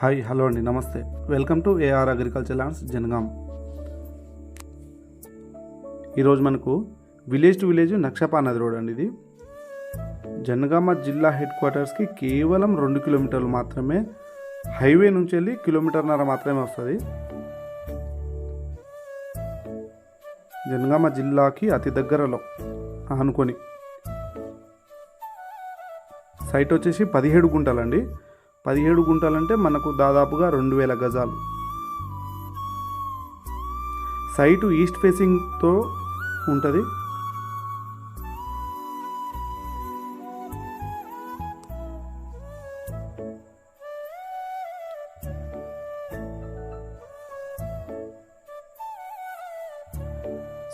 Hi hello అండి నమస్తే. Welcome to AR agriculture lands Jangaon. ఈరోజు మనకు విలేజ్ టు విలేజ్ నక్షపా నది రోడ్ అండి ఇది. జనగామ జిల్లా హెడ్ క్వార్టర్స్కి కేవలం రెండు కిలోమీటర్లు మాత్రమే హైవే నుంచి వెళ్ళి కిలోమీటర్న్నర మాత్రమే వస్తుంది. జనగామ జిల్లాకి అతి దగ్గరలో అనుకొని సైట్ వచ్చేసి పదిహేడు గుంటలండి. పదిహేడు గుంటలంటే మనకు దాదాపుగా రెండు వేల గజాలు. సైటు ఈస్ట్ ఫేసింగ్తో ఉంటుంది.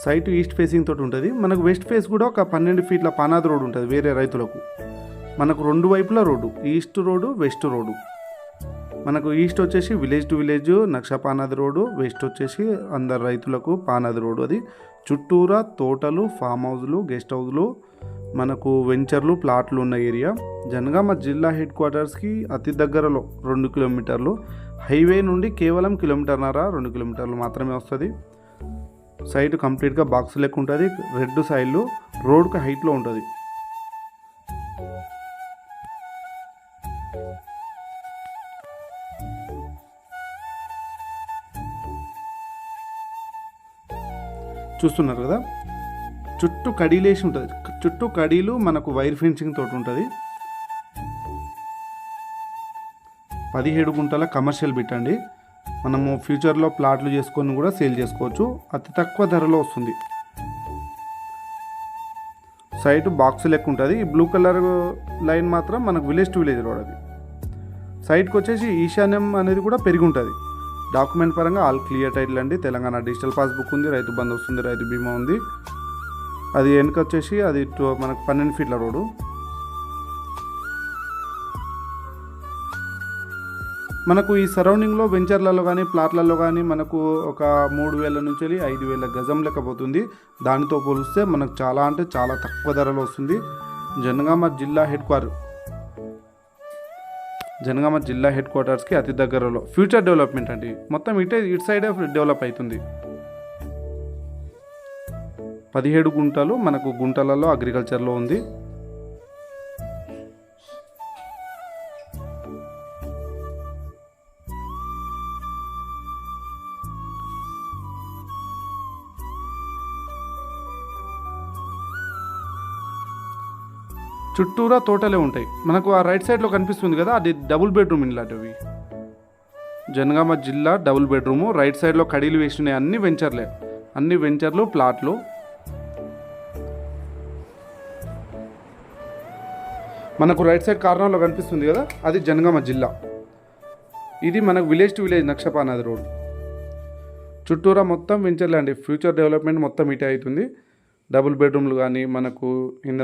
సైట్ ఈస్ట్ ఫేసింగ్ తోటి ఉంటుంది. మనకు వెస్ట్ ఫేస్ కూడా ఒక పన్నెండు ఫీట్ల పానాది రోడ్ ఉంటుంది వేరే రైతులకు. మనకు రెండు వైపులా road east road west road. మనకు ఈస్ట్ వచ్చేసి విలేజ్ టు విలేజ్ నక్ష పానాది రోడ్డు వెస్ట్ వచ్చేసి అందరు రైతులకు పానాది రోడ్డు అది. చుట్టూరా తోటలు ఫామ్ హౌస్లు గెస్ట్ హౌస్లు మనకు వెంచర్లు ప్లాట్లు ఉన్న ఏరియా జనగామ జిల్లా హెడ్ క్వార్టర్స్కి అతి దగ్గరలో రెండు కిలోమీటర్లు. హైవే నుండి కేవలం కిలోమీటర్నర రెండు కిలోమీటర్లు మాత్రమే వస్తుంది. సైడ్ కంప్లీట్గా బాక్స్ లెక్క ఉంటుంది. రెడ్ సైడ్లు రోడ్కు హైట్లో ఉంటుంది. చూస్తున్నారు కదా? చుట్టూ కడీలేసి ఉంటుంది. చుట్టూ కడీలు మనకు వైర్ ఫెన్సింగ్ తోటి ఉంటుంది. పదిహేడు గుంటల కమర్షియల్ పెట్టండి మనము ఫ్యూచర్లో ప్లాట్లు చేసుకొని కూడా సేల్ చేసుకోవచ్చు. అతి తక్కువ ధరలో వస్తుంది. సైటు బాక్స్ లెక్క ఉంటుంది. ఈ బ్లూ కలర్ లైన్ మాత్రం మనకు విలేజ్ టు విలేజ్ రోడ్ అది. సైడ్కి వచ్చేసి ఈశాన్యం అనేది కూడా పెరిగి ఉంటుంది డాక్యుమెంట్ పరంగా ఆల్ క్లియర్ టైటిల్ అండి. తెలంగాణ డిజిటల్ పాస్బుక్ ఉంది రైతు బంధు వస్తుంది రైతు బీమా ఉంది. అది వెనక వచ్చేసి అది మనకు పన్నెండు ఫీట్ల రోడ్డు. మనకు ఈ సరౌండింగ్లో వెంచర్లలో కానీ ప్లాట్లలో కానీ మనకు ఒక మూడు వేల నుంచి వెళ్ళి ఐదు వేల గజం లేకపోతుంది దానితో పోలిస్తే మనకు చాలా అంటే చాలా తక్కువ ధరలో వస్తుంది. జనగామ జిల్లా హెడ్ క్వార్టర్ జనగామ జిల్లా హెడ్ క్వార్టర్స్కి అతి దగ్గరలో. ఫ్యూచర్ డెవలప్మెంట్ అండి. మొత్తం ఇటే ఇటు సైడే డెవలప్ అవుతుంది పదిహేడు గుంటలు మనకు గుంటలలో అగ్రికల్చర్లో ఉంది. చుట్టూరా తోటలే ఉంటాయి. మనకు ఆ రైట్ సైడ్లో కనిపిస్తుంది కదా అది డబుల్ బెడ్రూమ్ ఇలాంటివి. జనగామ జిల్లా డబుల్ బెడ్రూము రైట్ సైడ్లో కడీలు వేసినాయి అన్ని వెంచర్లే. అన్ని వెంచర్లు ప్లాట్లు. మనకు రైట్ సైడ్ కార్నర్లో కనిపిస్తుంది కదా అది జనగామ జిల్లా. ఇది మనకు విలేజ్ టు విలేజ్ నక్షపానాది రోడ్. చుట్టూరా మొత్తం వెంచర్లే అండి. ఫ్యూచర్ డెవలప్మెంట్ మొత్తం ఇటే అవుతుంది. డబుల్ బెడ్రూమ్లు కానీ మనకు ఇంద్ర